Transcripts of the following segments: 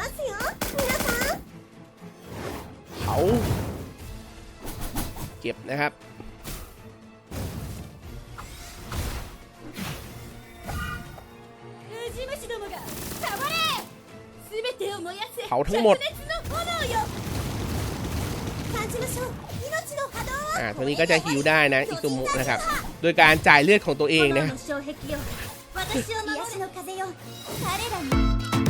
ますよ皆さん เผาเก็บนะครับ ウジ虫どもが黙れ全てを燃やせ เผาทั้งหมด 灼熱の炎よ感じましょう命の波動を อ่า ตัวนี้ก็จะฮิวได้นะอิซุมุนะครับ โดยการจ่ายเลือดของตัวเองนะ 炎の障壁よ私を守癒しの風よ彼らに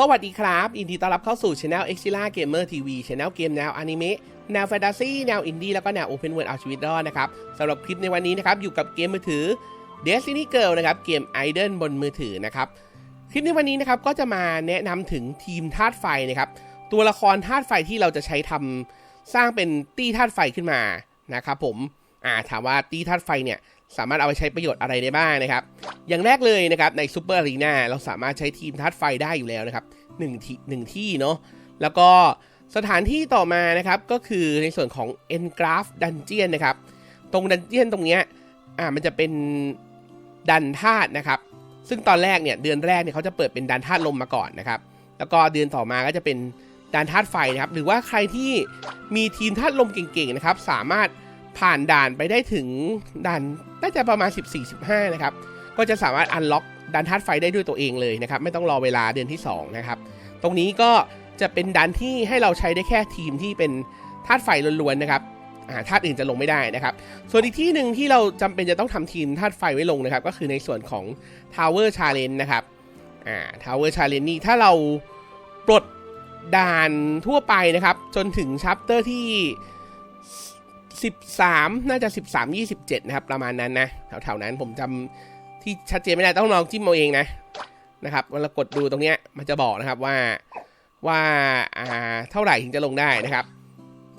สวัสดีครับยินดีต้อนรับเข้าสู่ช anel e x i l a Gamer TV Channel เกมแนวอนิเมะแนวแฟนตาซีแนวอินดี้แล้วก็แนว Open World เอาชีวิตรอดนะครับสำหรับคลิปในวันนี้นะครับ อยู่กับเกมมือถือ Destiny Girl นะครับเกม Idol บนมือถือนะครับ คลิปในวันนี้นะครับก็จะมาแนะนำถึงทีมธาตุไฟนะครับ ตัวละครธาตุไฟที่เราจะใช้ทำสร้างเป็นตี้ธาตุไฟขึ้นมานะครับผมอ่าถามว่าตี้ธาตุไฟเนี่ย สามารถเอาไปใช้ประโยชน์อะไรได้บ้างนะครับ อย่างแรกเลยนะครับในซูเปอร์อารีนาเราสามารถใช้ทีมธาตุไฟได้อยู่แล้วนะครับหนึ่งที่หนึ่งที่เนาะแล้วก็สถานที่ต่อมานะครับก็คือในส่วนของ Engraph Dungeon นะครับ ตรงดันเจียนตรงเนี้ยอ่ามันจะเป็นดันธาตุนะครับ ซึ่งตอนแรกเนี่ยเดือนแรกเนี่ยเขาจะเปิดเป็นดันธาตุลมมาก่อนนะครับ แล้วก็เดือนต่อมาก็จะเป็นดันธาตุไฟนะครับ หรือว่าใครที่มีทีมธาตุลมเก่งๆนะครับ สามารถ ผ่านด่านไปได้ถึงด่านน่าจะประมาณ 14-15 นะครับ ก็จะสามารถอันล็อกดันธาตุไฟได้ด้วยตัวเองเลยนะครับ ไม่ต้องรอเวลาเดือนที่ 2 นะครับ ตรงนี้ก็จะเป็นดันที่ให้เราใช้ได้แค่ทีมที่เป็นธาตุไฟล้วนๆนะครับอ่าธาตุอื่นจะลงไม่ได้นะครับ ส่วนอีกที่หนึ่งที่เราจำเป็นจะต้องทำทีมธาตุไฟไว้ลงนะครับ ก็คือในส่วนของ Tower Challenge นะครับอ่า Tower Challenge นี่ถ้าเราปลดด่านทั่วไปนะครับ จนถึงชัปเตอร์ที่ 13 น่าจะ 13 27 นะครับ ประมาณนั้นนะ แถวๆนั้นผมจำที่ชัดเจนไม่ได้ต้องลองจิ้มเอาเองนะนะครับเวลากดดูตรงเนี้ยมันจะบอกนะครับว่าว่าอ่าเท่าไหร่ถึงจะลงได้นะครับ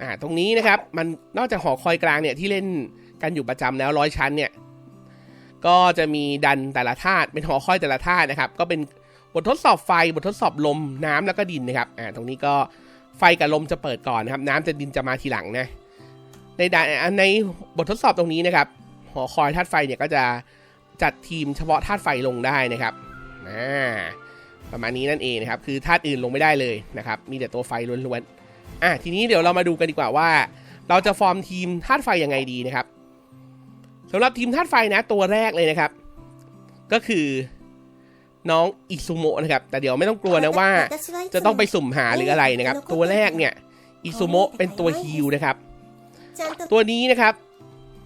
อ่าตรงนี้นะครับมันนอกจากหอคอยกลางเนี่ยที่เล่นกันอยู่ประจำแล้วร้อยชั้นเนี่ยก็จะมีดันแต่ละธาตุเป็นหอคอยแต่ละธาตุนะครับ ก็เป็นบททดสอบไฟบททดสอบลมน้ำแล้วก็ดินนะครับอ่าตรงนี้ก็ไฟกับลมจะเปิดก่อนนะครับ น้ำจะดินจะมาทีหลังนะ ในในบททดสอบตรงนี้นะครับ หอคอยธาตุไฟเนี่ยก็จะจัดทีมเฉพาะธาตุไฟลงได้นะครับประมาณนี้นั่นเองนะครับ คือธาตุอื่นลงไม่ได้เลยนะครับ มีแต่ตัวไฟล้วนๆอะทีนี้เดี๋ยวเรามาดูกันดีกว่าว่า เราจะฟอร์มทีมธาตุไฟยังไงดีนะครับสำหรับทีมธาตุไฟนะตัวแรกเลยนะครับ ก็คือน้องอิซุโมะนะครับ แต่เดี๋ยวไม่ต้องกลัวนะว่า จะต้องไปสุ่มหาหรืออะไรนะครับ ตัวแรกเนี่ยอิซุโมะเป็นตัวฮิลนะครับ ตัวนี้นะครับ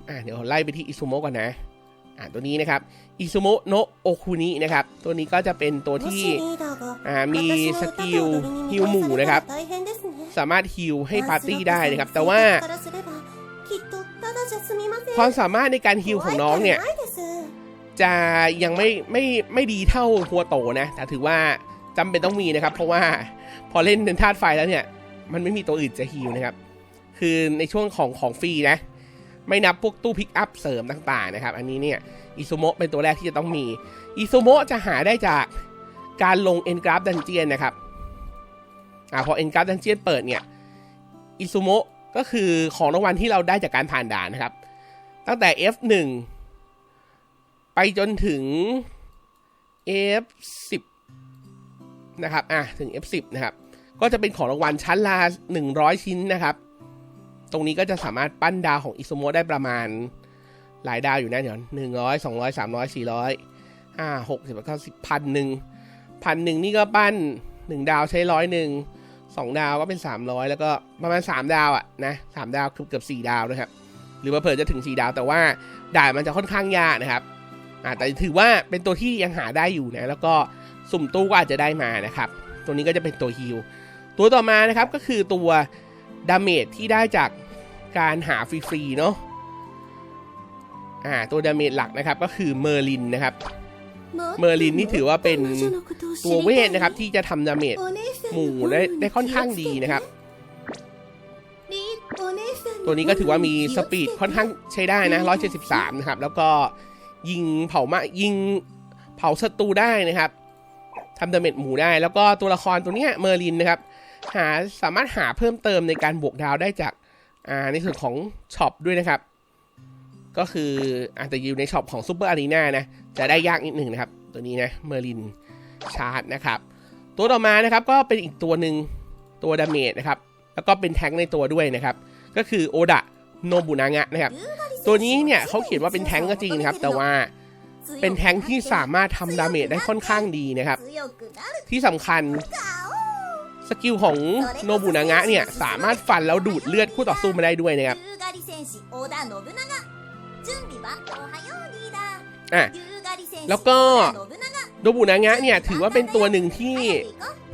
อ่าเดี๋ยวไล่ไปที่อิซุโมะก่อนนะอ่าตัวนี้นะครับอิซุโมะโนะโอคุนินะครับ ตัวนี้ก็จะเป็นตัวที่อ่ามีสกิลฮิวหมู่นะครับ สามารถฮิลให้ปาร์ตี้ได้นะครับ แต่ว่าความสามารถในการฮิลของน้องเนี่ยจะยังไม่ไม่ไม่ดีเท่าหัวโตนะ แต่ถือว่าจำเป็นต้องมีนะครับ เพราะว่าพอเล่นเป็นธาตุไฟแล้วเนี่ย มันไม่มีตัวอื่นจะฮิลนะครับ คือในช่วงของของฟรีนะ ไม่นับพวกตู้พิกอัพเสริมต่างๆนะครับ อันนี้เนี่ยอิซูโมะเป็นตัวแรกที่จะต้องมีอิซูโมะจะหาได้จากการลง e n g r a f Dungeon นนะครับอ่าพอ e n g r a f Dungeon เปิดเนี่ยอิซูโมะก็คือของรางวัลที่เราได้จากการผ่านด่านนะครับ ตั้งแต่ F1 ไปจนถึง F10 นะครับ อะ ถึง F10 นะครับ ก็จะเป็นของรางวัลชั้นละ100 ชิ้นนะครับ ตรงนี้ก็จะสามารถปั้นดาวของอิ u โมได้ประมาณหลายดาวอยู่นะเดี๋ยวหนึ่งร้อยสองร้อยสามร้อยสี่ร้อยห้าหกสิบเก้าสิบพันหนึ่งพันหนึ่งนี่ก็ปั้นหนึ่งดาวใช้ร้อยหนึ่งสองดาวก็เป็นสามร้อยแล้วก็ประมาณสามดาวอะนะสามดาวเกือบเกือบสี่ดาวนะครับหรือว่าเผื่อจะถึงสี่ดาวแต่ว่าด่านมันจะค่อนข้างยากนะครับอ่าแต่ถือว่าเป็นตัวที่ยังหาได้อยู่นะแล้วก็สุ่มตู้ก็อาจจะได้มานะครับ ตัวนี้ก็จะเป็นตัวฮิลตัวต่อมานะครับก็คือตัว ดาเมจที่ได้จากการหาฟรีๆเนาะอ่าตัวดาเมจหลักนะครับก็คือเมอร์ลินนะครับ เมอร์ลินนี่ถือว่าเป็นตัวเวทนะครับที่จะทำดาเมจหมู่ได้ได้ค่อนข้างดีนะครับ ตัวนี้ก็ถือว่ามีสปีดค่อนข้างใช้ได้นะ 173 นะครับ แล้วก็ยิงเผามายิงเผาศัตรูได้นะครับทำดาเมจหมู่ได้ แล้วก็ตัวละครตัวเนี้ยเมอร์ลินนะครับ หาสามารถหาเพิ่มเติมในการบวกดาวได้จากในส่วนของช็อปด้วยนะครับ ก็คืออาจจะอยู่ในช็อปของซูเปอร์อารีนานะ จะได้ยากนิดหนึ่งนะครับ ตัวนี้นะเมอร์ลินชาร์ตนะครับ ตัวต่อมานะครับก็เป็นอีกตัวหนึ่งตัวดาเมจนะครับ แล้วก็เป็นแท้งในตัวด้วยนะครับ ก็คือโอดะโนบุนางะนะครับ ตัวนี้เนี่ยเขาเขียนว่าเป็นแท้งก็จริงนะครับ แต่ว่าเป็นแท้งที่สามารถทำดาเมจได้ค่อนข้างดีนะครับ ที่สำคัญ สกิลของโนบุนางะเนี่ย สามารถฟันแล้วดูดเลือดคู่ต่อสู้มาได้ด้วยนะครับแล้วก็โนบุนางะเนี่ย ถือว่าเป็นตัวหนึ่งที่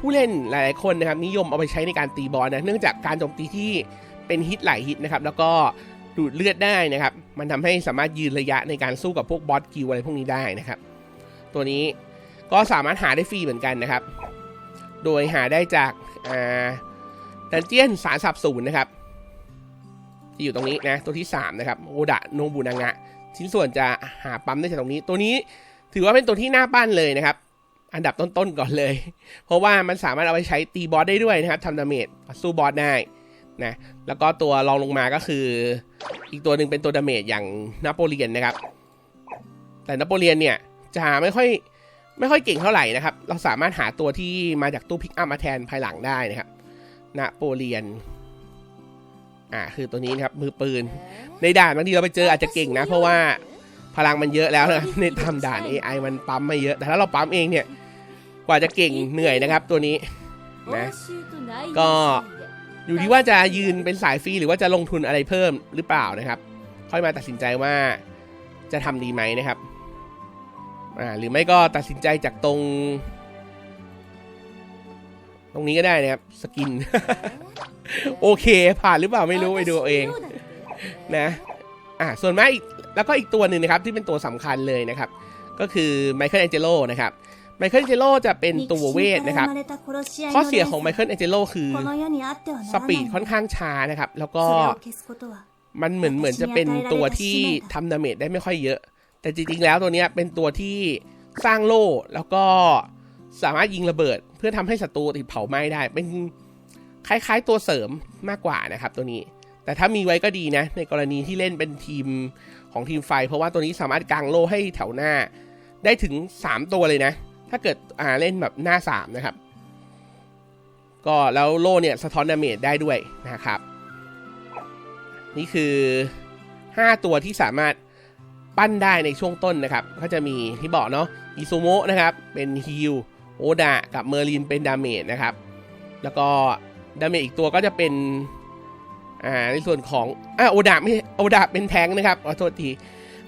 ผู้เล่นหลาย ๆ คนนะครับ นิยมเอาไปใช้ในการตีบอลนะ เนื่องจากการโจมตีที่เป็นฮิตหลายฮิตนะครับ แล้วก็ดูดเลือดได้นะครับ มันทำให้สามารถยืนระยะในการสู้กับพวกบอสกิลอะไรพวกนี้ได้นะครับ ตัวนี้ก็สามารถหาได้ฟรีเหมือนกันนะครับ โดยหาได้จาก อ่าดันเจียนสารสับศูนย์นะครับที่อยู่ตรงนี้นะตัวที่ 3 นะครับโอดะโนบุนางะ ชิ้นส่วนจะหาปั๊มได้จากตรงนี้ ตัวนี้ถือว่าเป็นตัวที่หน่าปั้นเลยนะครับ อันดับต้นๆก่อนเลย เพราะว่ามันสามารถเอาไปใช้ตีบอสได้ด้วยนะครับทำดาเมจสู้บอสได้นะแล้วก็ตัวรองลงมาก็คือ อีกตัวหนึ่งเป็นตัวดาเมจอย่างนโปเลียนนะครับ แต่นโปเลียนเนี่ยจะไม่ค่อย ไม่ค่อยเก่งเท่าไหร่นะครับ เราสามารถหาตัวที่มาจากตู้พิกอัพมาแทนภายหลังได้นะครับนโปเลียน อ่า คือตัวนี้นะครับ มือปืน ในด่านบางทีเราไปเจออาจจะเก่งนะ เพราะว่าพลังมันเยอะแล้วนะครับในทำด่าน AI มันปั๊มไม่เยอะ แต่ถ้าเราปั๊มเองเนี่ย กว่าจะเก่งเหนื่อยนะครับ ตัวนี้นะ ก็อยู่ที่ว่าจะยืนเป็นสายฟรีหรือว่าจะลงทุนอะไรเพิ่มหรือเปล่านะครับ ค่อยมาตัดสินใจว่าจะทำดีไหมนะครับ อ่าหรือไม่ก็ตัดสินใจจากตรง ตรงนี้ก็ได้นะครับ สกิน โอเค ผ่านหรือเปล่าไม่รู้ไปดูเอาเอง นะอ่าส่วนมากอีกแล้วก็อีกตัวหนึ่งนะครับ ที่เป็นตัวสำคัญเลยนะครับ ก็คือไมเคิลแองเจโลนะครับไมเคิลแองเจโลจะเป็นตัวเวทนะครับ ข้อเสียของไมเคิลแองเจโลคือสปีดค่อนข้างช้านะครับ แล้วก็มันเหมือนเหมือนจะเป็นตัวที่ทำดาเมจได้ไม่ค่อยเยอะ แต่จริงๆแล้วตัวนี้เป็นตัวที่สร้างโล่แล้วก็สามารถยิงระเบิด เพื่อทำให้ศัตรูติดเผาไหม้ได้ เป็นคล้ายๆตัวเสริมมากกว่านะครับตัวนี้ แต่ถ้ามีไว้ก็ดีนะ ในกรณีที่เล่นเป็นทีมของทีมไฟ เพราะว่าตัวนี้สามารถกางโล่ให้แถวหน้า ได้ถึง 3 ตัวเลยนะ ถ้าเกิดอ่าเล่นแบบหน้า 3 นะครับ ก็แล้วโล่เนี่ยสะท้อนดาเมจได้ด้วยนะครับ นี่คือ 5 ตัวที่สามารถ ปั้นได้ในช่วงต้นนะครับ ก็จะมีที่บอกเนาะอิซูโมะนะครับ เป็นฮิลโอดะกับเมอร์ลินเป็นดาเมจนะครับ แล้วก็ดาเมจอีกตัวก็จะเป็นอ่าในส่วนของอ่าโอดะไม่โอดะเป็นแทงนะครับขอโทษที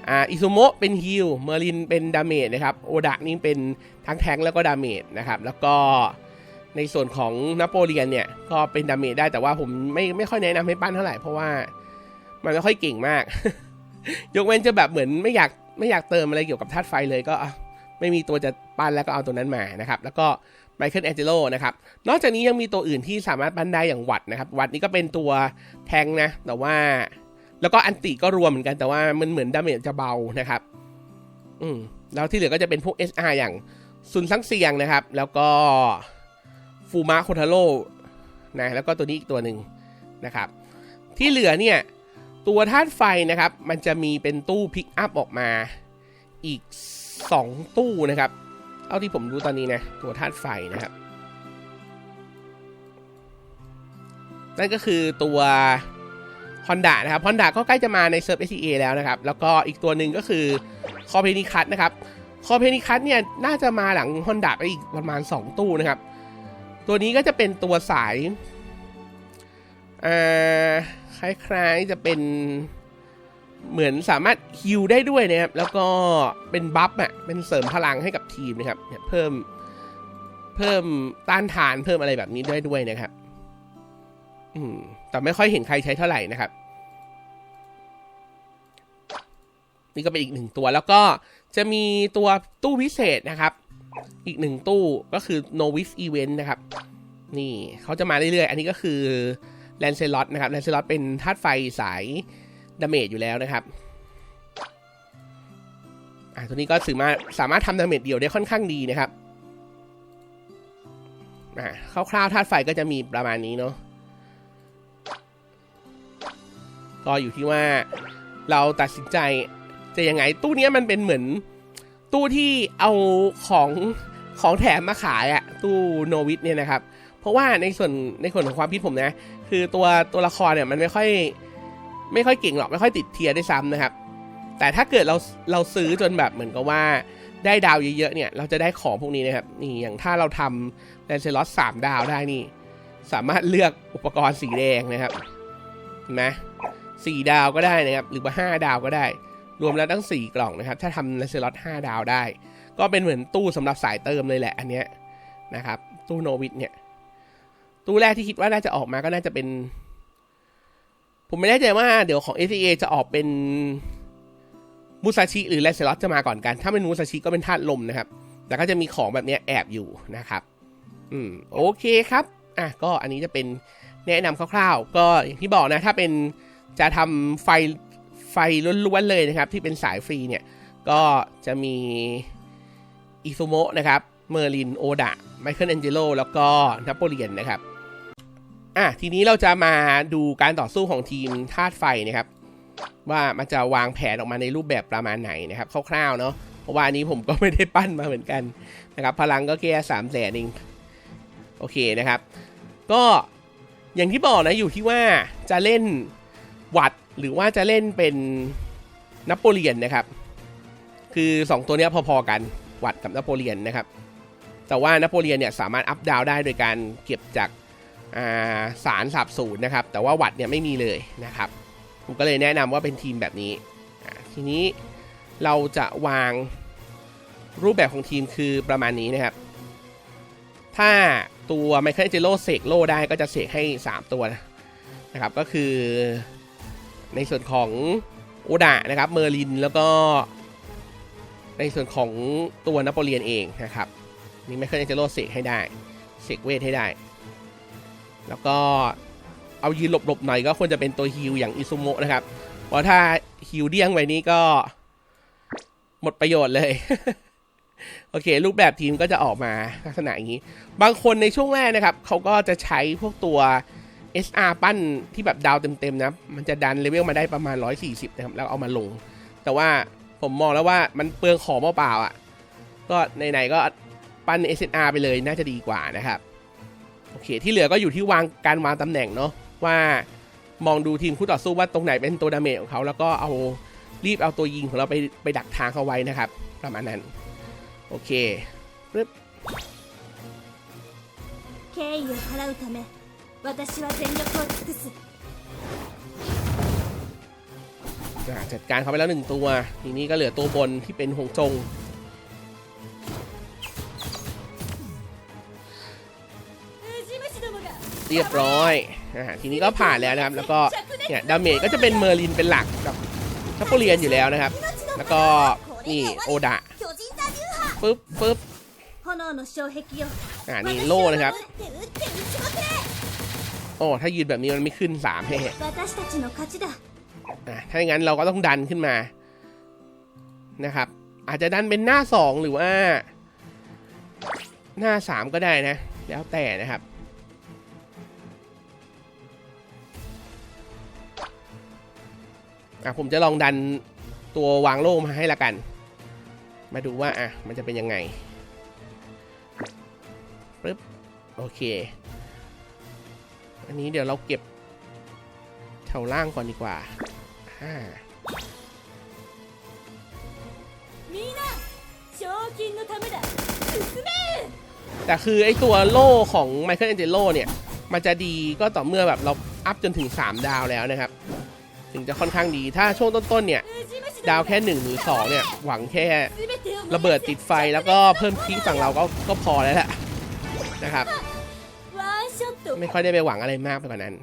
อ่าอิซูโมะเป็นฮิลเมอร์ลินเป็นดาเมจนะครับโอดะนี่เป็นทั้งแทงแล้วก็ดาเมจนะครับ แล้วก็ในส่วนของนโปเลียนเนี่ยก็เป็นดาเมจได้แต่ว่าผมไม่ไม่ค่อยแนะนำให้ปั้นเท่าไหร่เพราะว่ามันไม่ค่อยเก่งมาก ยกเว้นจะแบบเหมือนไม่อยากไม่อยากเติมอะไรเกี่ยวกับธาตุไฟเลยก็ไม่มีตัวจะปั้นแล้วก็เอาตัวนั้นมานะครับ แล้วก็ไมเคิลแองเจโลนะครับ นอกจากนี้ยังมีตัวอื่นที่สามารถปั้นได้อย่างวัดนะครับ วัดนี้ก็เป็นตัวแทงนะ แต่ว่า แล้วก็อันติก็รวมเหมือนกันแต่ว่ามันเหมือนดาเมจจะเบานะครับ อืมแล้วที่เหลือก็จะเป็นพวก SR อย่างซุนซังเซียงนะครับ แล้วก็ฟูมะโคทาโร่นะแล้วก็ตัวนี้อีกตัวหนึ่งนะครับ ที่เหลือเนี่ย ตัวธาตุไฟนะครับ มันจะมีเป็นตู้พิกอัพออกมาอีก 2 ตู้นะครับ เอาที่ผมรู้ตอนนี้นะ ตัวธาตุไฟนะครับ นั่นก็คือตัว Honda นะครับ Honda ก็ใกล้จะมาในเซิร์ฟ SCA แล้วนะครับ แล้วก็อีกตัวหนึ่งก็คือ c o p e r n i c u s นะครับ c o p e r n i c u s เนี่ยน่าจะมาหลัง Honda ไปอีกประมาณ 2 ตู้นะครับ ตัวนี้ก็จะเป็นตัวสาย อ่าคล้ายๆจะเป็นเหมือนสามารถฮิลได้ด้วยนะครับ แล้วก็เป็นบัฟอะเป็นเสริมพลังให้กับทีมนะครับเนี่ยเพิ่มเพิ่มต้านทานเพิ่มอะไรแบบนี้ได้ด้วยนะครับ อืมแต่ไม่ค่อยเห็นใครใช้เท่าไหร่นะครับ นี่ก็เป็นอีกหนึ่งตัวแล้วก็จะมีตัวตู้พิเศษนะครับ อีกหนึ่งตู้ก็คือ Novice Event นะครับ นี่เขาจะมาเรื่อยๆ อันนี้ก็คือ แลนเซลอตนะครับแลนเซลอตเป็นธาตุไฟสายดาเมจอยู่แล้วนะครับอ่าตัวนี้ก็สามารถสามารถทำดาเมจเดี่ยวได้ค่อนข้างดีนะครับอ่าคร่าวๆธาตุไฟก็จะมีประมาณนี้เนาะก็อยู่ที่ว่าเราตัดสินใจจะยังไง ตู้นี้มันเป็นเหมือนตู้ที่เอาของของแถมมาขายอะตู้โนวิทเนี่ยนะครับ เพราะว่าในส่วนในส่วนของความคิดผมนะ คือตัวตัวละครเนี่ยมันไม่ค่อยไม่ค่อยเก่งหรอกไม่ค่อยติดเทียร์ได้ซ้ำนะครับ แต่ถ้าเกิดเราเราซื้อจนแบบเหมือนกับว่าได้ดาวเยอะๆเนี่ย เราจะได้ของพวกนี้นะครับนี่อย่างถ้าเราทำแลนเซลอสสามดาวได้นี่ สามารถเลือกอุปกรณ์สีแดงนะครับเห็นไหมสี่ดาวก็ได้นะครับ หรือว่าห้าดาวก็ได้ รวมแล้วตั้งสี่กล่องนะครับ ถ้าทำแลนเซลอสห้าดาวได้ ก็เป็นเหมือนตู้สำหรับสายเติมเลยแหละอันเนี้ยนะครับ ตู้โนวิดเนี่ย ตู้แรกที่คิดว่าน่าจะออกมาก็น่าจะเป็น ผมไม่แน่ใจว่าเดี๋ยวของ s อ a จะออกเป็นมูซาชิหรือแลนเซลอสจะมาก่อนกัน ถ้าเป็นมูซาชิก็เป็นธาตุลมนะครับแต่ก็จะมีของแบบนี้แอบอยู่นะครับ อืม โอเคครับ อะ ก็อันนี้จะเป็นแนะนำคร่าวๆ ก็อย่างที่บอกนะ ถ้าเป็นจะทำไฟไฟล้วนๆเลยนะครับ ที่เป็นสายฟรีเนี่ย ก็จะมีอิซูโมะนะครับ เมอร์ลิน โอดะ ไมเคิลแองเจโล แล้วก็นโปเลียนนะครับ อะทีนี้เราจะมาดูการต่อสู้ของทีมธาตุไฟนะครับ ว่ามันจะวางแผนออกมาในรูปแบบประมาณไหนนะครับคร่าวๆเนาะเพราะว่าอันนี้ผมก็ไม่ได้ปั้นมาเหมือนกันนะครับ พลังก็แค่สามแสนเองโอเคนะครับ ก็อย่างที่บอกนะอยู่ที่ว่าจะเล่นวัดหรือว่าจะเล่นเป็นนโปเลียนนะครับ คือ 2 ตัวนี้พอๆกันวัดกับนโปเลียนนะครับ แต่ว่านโปเลียนเนี่ยสามารถอัพดาวได้โดยการเก็บจาก สารสับสูนย์นะครับ แต่ว่าวัดเนี่ยไม่มีเลยนะครับ ผมก็เลยแนะนำว่าเป็นทีมแบบนี้ ทีนี้เราจะวางรูปแบบของทีมคือประมาณนี้นะครับ ถ้าตัวไมเคิลเจโลเสกโลได้ก็จะเสกให้ 3 ตัวนะครับ ก็คือในส่วนของโอดะนะครับ เมอร์ลินแล้วก็ในส่วนของตัวนโปเลียนเองนะครับ นี่ไมเคิลเจโลเสกให้ได้ เสกเวทให้ได้ แล้วก็เอายืนหลบๆหน่อยก็ควรจะเป็นตัวฮิลอย่างอิซุโมะนะครับ เพราะถ้าฮิลเดี้ยงไว้นี้ก็หมดประโยชน์เลย โอเค รูปแบบทีมก็จะออกมาลักษณะอย่างนี้ บางคนในช่วงแรกนะครับ เขาก็จะใช้พวกตัว SR ปั้นที่แบบดาวเต็มๆนะ มันจะดันเลเวลมาได้ประมาณ 140 นะครับ แล้วเอามาลง แต่ว่าผมมองแล้วว่ามันเปลืองของเปล่าๆอะ ก็ไหนๆก็ปั้น SR ไปเลยน่าจะดีกว่านะครับ อเค ที่เหลือก็อยู่ที่วางการวางตำแหน่งเนาะ ว่ามองดูทีมคู่ต่อสู้ว่าตรงไหนเป็นตัวดาเมจของเขา แล้วก็เอารีบเอาตัวยิงของเราไปไปดักทางเขาไว้นะครับ ประมาณนั้น โอเค 敬意を払うため私は全力を尽くす อ่ะจัดการเขาไปแล้วหนึ่งตัว ทีนี้ก็เหลือตัวบนที่เป็นหงจง เรียบร้อยอทีนี้ก็ผ่านแล้วนะครับ แล้วก็เนี่ยดาเมจก็จะเป็นเมอร์ลินเป็นหลักกับชัปโปเลียนอยู่แล้วนะครับ แล้วก็นี่โอดะปึ๊บปึ๊บอ่านี่โล่นะครับโอ้ถ้ายืนแบบนี้มันไม่ขึ้นสามให้ถ้าอย่างนั้นเราก็ต้องดันขึ้นมานะครับ อาจจะดันเป็นหน้าสองหรือว่า หน้าสามก็ได้นะ แล้วแต่นะครับ อะผมจะลองดันตัววางโล่มาให้ละกัน มาดูว่าอะมันจะเป็นยังไงปึ๊บโอเค อันนี้เดี๋ยวเราเก็บแถวล่างก่อนดีกว่าห้าแต่คือไอตัวโล่ของไมเคิลแอนเจโลเนี่ย มันจะดีก็ต่อเมื่อแบบเราอัพจนถึง 3 ดาวแล้วนะครับึงจะค่อนข้างดี ถ้าช่วงต้นๆเนี่ย ดาวแค่1หรือ2เนี่ย หวังแค่ระเบิดติดไฟแล้วก็เพิ่มคลิกฝั่งเราก็ก็พอแล้วแหละนะครับ ไม่ค่อยได้ไปหวังอะไรมากไปกว่านั้น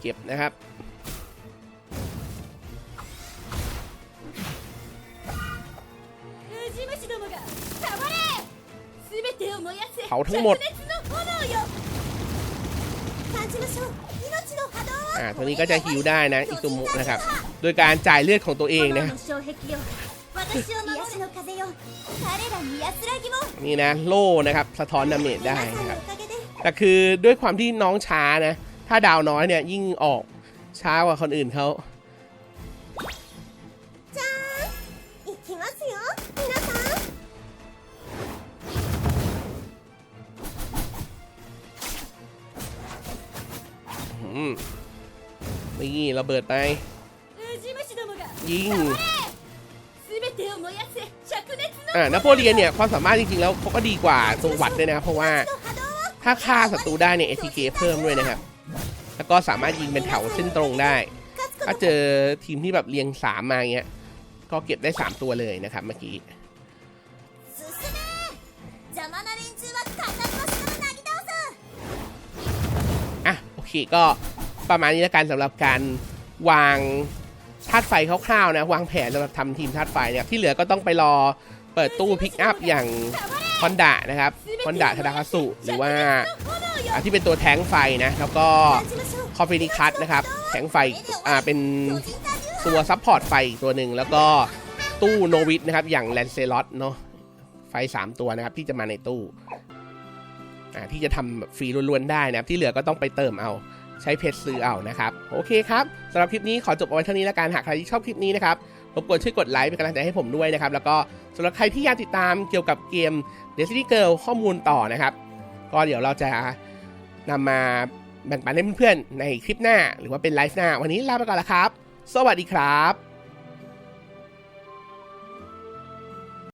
เก็บนะครับ เผาทั้งหมดอ่าตรงนี้ก็จะฮิวได้นะอิซุมุนะครับ โดยการจ่ายเลือดของตัวเองนะนี่นะโล่นะครับสะท้อนดาเมจได้นะครับแต่คือด้วยความที่น้องช้านะ ถ้าดาวน้อยเนี่ยยิ่งออกช้ากว่าคนอื่นเขา เบิดไป ยิงอ่านโปเลียนเนี่ย ความสามารถจริงๆ แล้วเขาก็ดีกว่าสวัสด้วยนะ เพราะว่าถ้าฆ่าศัตรูได้เนี่ย ATK เพิ่มด้วยนะครับ แล้วก็สามารถยิงเป็นแถวเส้นตรงได้ ถ้าเจอทีมที่แบบเรียงสามมาเงี้ย ก็เก็บได้ 3 ตัวเลยนะครับเมื่อกี้อะโอเคก็ประมาณนี้แล้วกันสำหรับการ วางธาตุไฟคร่าวๆนะ วางแผนสำหรับทำทีมธาตุไฟเนี่ยที่เหลือก็ต้องไปรอเปิดตู้พิกอัพอย่างฮอนดะนะครับฮอนดะทาดาคาสุหรือว่าที่เป็นตัวแทงไฟนะ แล้วก็คอฟฟินิคัสนะครับ แทงไฟอ่าเป็นตัวซัพพอร์ตไฟอีกตัวหนึ่ง แล้วก็ตู้โนวิทนะครับ อย่างแลนเซลอตเนาะไฟ 3 ตัวนะครับ ที่จะมาในตู้ อ่าที่จะทำฟรีล้วนๆได้นะครับ ที่เหลือก็ต้องไปเติมเอา ใช้เพจซื้อเอานะครับ โอเคครับสำหรับคลิปนี้ขอจบเอาไว้เท่านี้แล้วกันหากใครที่ชอบคลิปนี้นะครับรบกวนช่วยกดไลค์เป็นกำลังใจให้ผมด้วยนะครับ แล้วก็สำหรับใครที่อยากติดตามเกี่ยวกับเกม Destiny Girl ข้อมูลต่อนะครับ ก็เดี๋ยวเราจะนำมาแบ่งปันให้เพื่อนๆในคลิปหน้า หรือว่าเป็นไลฟ์หน้า วันนี้ลาไปก่อนละครับ สวัสดีครับ